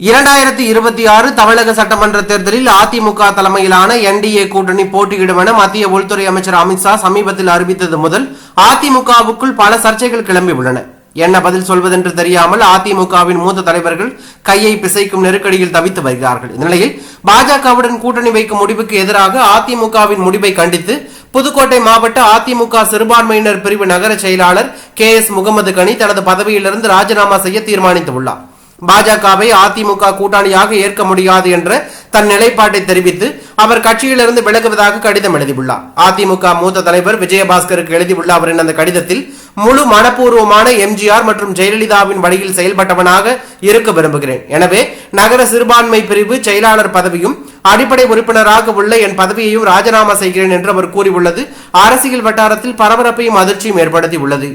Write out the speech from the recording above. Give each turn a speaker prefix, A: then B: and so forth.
A: இரண்டாயிரத்தி இருபத்தி ஆறு தமிழக சட்டமன்ற தேர்தலில் அதிமுக தலைமையிலான என்டிஏ கூட்டணி போட்டியிடும் என மத்திய உள்துறை அமைச்சர் அமித்ஷா சமீபத்தில் அறிவித்தது முதல் அதிமுகவுக்குள் பல சர்ச்சைகள் கிளம்பியுள்ளன என்ன பதில் சொல்வதென்று தெரியாமல் அதிமுகவின் மூத்த தலைவர்கள் கையை பிசைக்கும் நெருக்கடியில் தவித்து வருகிறார்கள். இந்நிலையில் பாஜகவுடன் கூட்டணி வைக்கும் முடிவுக்கு எதிராக அதிமுகவின் முடிவை கண்டித்து புதுக்கோட்டை மாவட்ட அதிமுக சிறுபான்மையினர் பிரிவு நகர செயலாளர் கே எஸ் முகமது கனி தனது பதவியிலிருந்து ராஜினாமா செய்ய தீர்மானித்துள்ளார் பாஜகவை அதிமுக கூட்டாளியாக ஏற்க முடியாது என்ற தன் நிலைப்பாட்டை தெரிவித்து அவர் கட்சியிலிருந்து விலகுவதாக கடிதம் எழுதியுள்ளார். அதிமுக மூத்த தலைவர் விஜயபாஸ்கருக்கு எழுதியுள்ள அவரின் அந்த கடிதத்தில் முழு மனப்பூர்வமான எம்ஜிஆர் மற்றும் ஜெயலலிதாவின் வழியில் செயல்பட்டவனாக இருக்க விரும்புகிறேன். எனவே நகர சிறுபான்மை பிரிவு செயலாளர் பதவியும் அடிப்படை உறுப்பினராக உள்ள என் பதவியையும் ராஜினாமா செய்கிறேன் என்று அவர் கூறியுள்ளது. அரசியல் வட்டாரத்தில் பரபரப்பையும் அதிர்ச்சியும் ஏற்படுத்தி உள்ளது